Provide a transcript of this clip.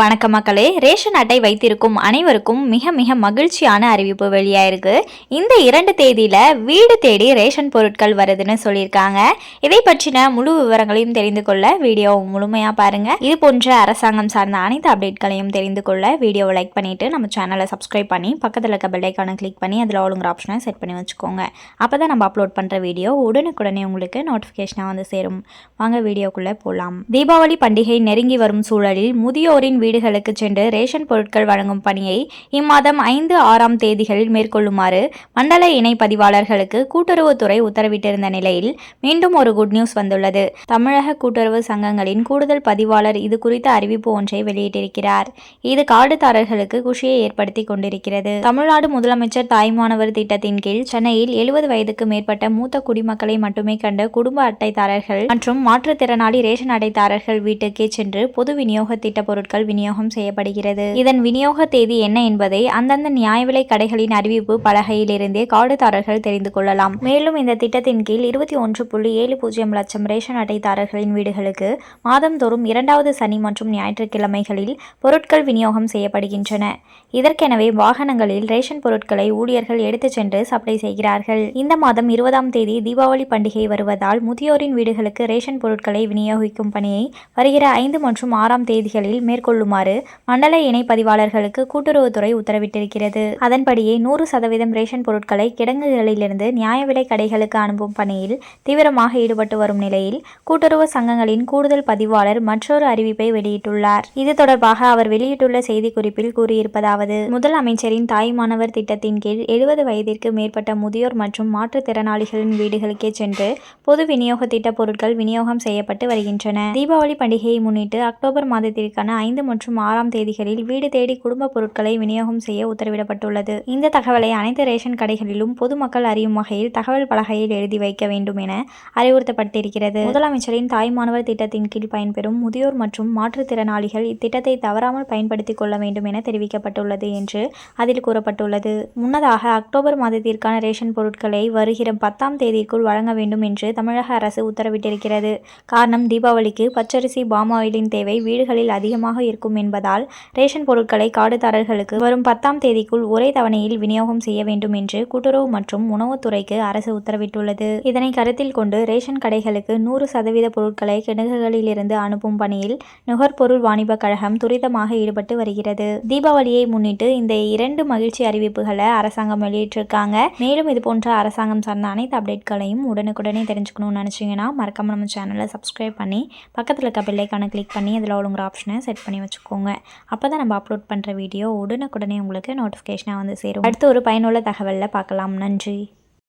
வணக்க மக்களே. ரேஷன் அட்டை வைத்திருக்கும் அனைவருக்கும் மிக மிக மகிழ்ச்சியான அறிவிப்பு வெளியாயிருக்கு. இந்த இரண்டு தேதியில் வீடு தேடி ரேஷன் பொருட்கள் வருதுன்னு சொல்லியிருக்காங்க. இதை பற்றின முழு விவரங்களையும் தெரிந்து கொள்ள வீடியோ முழுமையாக பாருங்கள் இது போன்ற அரசாங்கம் சார்ந்த அனைத்து அப்டேட்களையும் தெரிந்து கொள்ள வீடியோவை லைக் பண்ணிவிட்டு நம்ம சேனலை சப்ஸ்கிரைப் பண்ணி பக்கத்தில் இருக்க பெல்லைக்கான கிளிக் பண்ணி அதில் ஆளுங்கிற ஆப்ஷனை செட் பண்ணி வச்சுக்கோங்க. அப்போ தான் நம்ம அப்லோட் பண்ணுற வீடியோ உடனுக்குடனே உங்களுக்கு நோட்டிஃபிகேஷனாக வந்து சேரும். வாங்க வீடியோக்குள்ளே போகலாம் தீபாவளி பண்டிகை நெருங்கி வரும் சூழலில் முதியோரின் வீடுகளுக்கு சென்று ரேஷன் பொருட்கள் வழங்கும் பணியை இம்மாதம் ஐந்து ஆறாம் தேதிகளில் மேற்கொள்ளுமாறு மண்டல இணை பதிவாளர்களுக்கு கூட்டுறவுத்துறை உத்தரவிட்டிருந்த நிலையில் மீண்டும் ஒரு குட் நியூஸ் வந்துள்ளது. தமிழக கூட்டுறவு சங்கங்களின் கூடுதல் பதிவாளர் இது குறித்த அறிவிப்பு ஒன்றை வெளியிட்டிருக்கிறார். இது கார்டுதாரர்களுக்கு குஷியை ஏற்படுத்தி கொண்டிருக்கிறது. தமிழ்நாடு முதலமைச்சர் தாய்மானவர் திட்டத்தின் கீழ் சென்னையில் எழுபது வயதுக்கு மேற்பட்ட மூத்த குடிமக்களை மட்டுமே கண்ட குடும்ப அட்டைதாரர்கள் மற்றும் மாற்றுத்திறனாளி ரேஷன் அட்டைதாரர்கள் வீட்டுக்கே சென்று பொது விநியோக திட்ட பொருட்கள் விநியோகம் செய்யப்படுகிறது. இதன் விநியோக தேதி என்ன என்பதை அந்தந்த நியாய விலை கடைகளின் அறிவிப்பு பலகையிலிருந்தே கார்டுதாரர்கள் தெரிந்து கொள்ளலாம். மேலும் இந்த திட்டத்தின் கீழ் இருபத்தி ஒன்று புள்ளி ஏழு பூஜ்ஜியம் லட்சம் ரேஷன் அட்டைதாரர்களின் வீடுகளுக்கு மாதந்தோறும் இரண்டாவது சனி மற்றும் ஞாயிற்றுக்கிழமைகளில் பொருட்கள் விநியோகம் செய்யப்படுகின்றன. இதற்கெனவே வாகனங்களில் ரேஷன் பொருட்களை ஊழியர்கள் எடுத்துச் சென்று சப்ளை செய்கிறார்கள். இந்த மாதம் இருபதாம் தேதி தீபாவளி பண்டிகை வருவதால் முதியோரின் வீடுகளுக்கு ரேஷன் பொருட்களை விநியோகிக்கும் பணியை வருகிற ஐந்து மற்றும் ஆறாம் தேதிகளில் மேற்கொள்ளும் மேற்கொள்ளுமாறு மண்டல இணை பதிவாளர்களுக்கு கூட்டுறவுத்துறை உத்தரவிட்டிருக்கிறது. அதன்படியே நூறு சதவீதம் ரேஷன் பொருட்களை கிடங்குகளிலிருந்து நியாய விலை கடைகளுக்கு அனுப்பும் பணியில் தீவிரமாக ஈடுபட்டு வரும் நிலையில் கூட்டுறவு சங்கங்களின் கூடுதல் பதிவாளர் மற்றொரு அறிவிப்பை வெளியிட்டுள்ளார். இது தொடர்பாக அவர் வெளியிட்டுள்ள செய்திக்குறிப்பில் கூறியிருப்பதாவது முதல் அமைச்சரின் தாய் மாணவர் திட்டத்தின் கீழ் எழுபது வயதிற்கு மேற்பட்ட முதியோர் மற்றும் மாற்றுத்திறனாளிகளின் வீடுகளுக்கே சென்று பொது விநியோக திட்ட பொருட்கள் விநியோகம் செய்யப்பட்டு வருகின்றன. தீபாவளி பண்டிகையை முன்னிட்டு அக்டோபர் மாதத்திற்கான ஐந்து மற்றும் ஆறாம் தேதிகளில் வீடு தேடி குடும்ப பொருட்களை விநியோகம் செய்ய உத்தரவிடப்பட்டுள்ளது. இந்த தகவலை அனைத்து ரேஷன் கடைகளிலும் பொதுமக்கள் அறியும் வகையில் தகவல் பலகையில் எழுதி வைக்க வேண்டும் என அறிவுறுத்தப்பட்டிருக்கிறது. முதலமைச்சரின் தாய் மாணவர் திட்டத்தின் கீழ் பயன்பெறும் முதியோர் மற்றும் மாற்றுத்திறனாளிகள் இத்திட்டத்தை தவறாமல் பயன்படுத்திக் கொள்ள வேண்டும் என தெரிவிக்கப்பட்டுள்ளது என்று அதில் கூறப்பட்டுள்ளது. முன்னதாக அக்டோபர் மாதத்திற்கான ரேஷன் பொருட்களை வருகிற பத்தாம் தேதிக்குள் வழங்க வேண்டும் என்று தமிழக அரசு உத்தரவிட்டிருக்கிறது. காரணம் தீபாவளிக்கு பச்சரிசி பாமாயிலின் தேவை வீடுகளில் அதிகமாக இருக்கும் என்பதால் ரேஷன் பொருட்களை காடுதாரர்களுக்கு வரும் பத்தாம் தேதிக்குள் ஒரே தவணையில் விநியோகம் செய்ய வேண்டும் என்று கூட்டுறவு மற்றும் உணவுத்துறைக்கு அரசு உத்தரவிட்டுள்ளது. இதனை கருத்தில் கொண்டு ரேஷன் கடைகளுக்கு நூறு சதவீத பொருட்களை கிணறுகளிலிருந்து அனுப்பும் பணியில் நுகர்பொருள் வாணிப கழகம் துரிதமாக ஈடுபட்டு வருகிறது. தீபாவளியை முன்னிட்டு இந்த இரண்டு மகிழ்ச்சி அறிவிப்புகளை அரசாங்கம் வெளியிட்டிருக்காங்க. மேலும் இது போன்ற அரசாங்கம் சார்ந்த அனைத்து அப்டேட்களையும் உடனுக்குடனே தெரிஞ்சுக்கணும்னு நினச்சிங்கன்னா மறக்காம நம்ம சேனலை சப்ஸ்கிரைப் பண்ணி பக்கத்தில் இருக்க பெல்லைக்கான கிளிக் பண்ணி அதில் ஒழுங்குற ஆப்ஷனை செட் பண்ணி வச்சுக்கோங்க. அப்போ தான் நம்ம அப்லோட் பண்ணுற வீடியோ உடனுக்குடனே உங்களுக்கு நோட்டிஃபிகேஷனாக வந்து சேரும். அடுத்து ஒரு பயனுள்ள தகவலில் பார்க்கலாம். நன்றி.